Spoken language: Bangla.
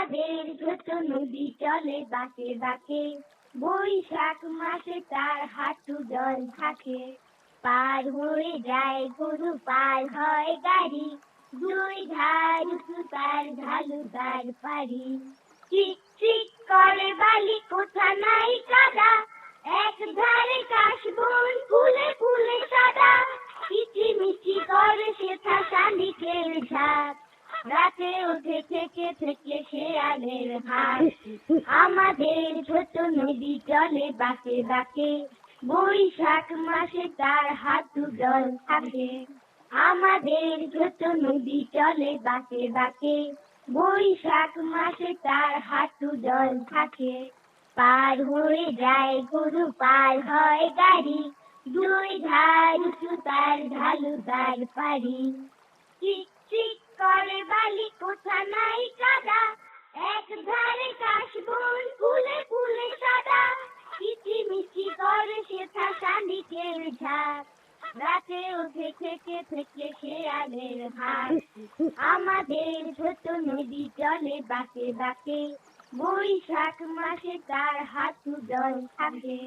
আমাদের ছোট নদী চলে, বাঁকে বাঁকে। বৈশাখ মাসে তার হাঁটু জল থাকে। পার হয়ে যায়, গরু পার হয় গাড়ি। দুই ধার তার ঢালু তার পারি চিক চিক করে বালি, কোথা নাই কাদা। এক ধারে কাশবন ফুলে রাতে উঠে থেকে থেকে শেয়ালের হাট আমাদের ছোট নদী চলে বাঁকে বাঁকে, বৈশাখ মাসে তার হাঁটু জল থাকে। আমাদের ছোট নদী চলে বাঁকে বাঁকে, বৈশাখ মাসে তার হাঁটু জল থাকে। পার হয়ে যায়, গরু পার হয় গাড়ি। দুই ধার উঁচু, তার ঢালু, তার পারি ঝাঁক রাতে উঠে থেকে থেকে শেয়ালের হাট আমাদের ছোট নদী চলে বাঁকে বাঁকে। বৈশাখ মাসে তার হাতু জল থাকে।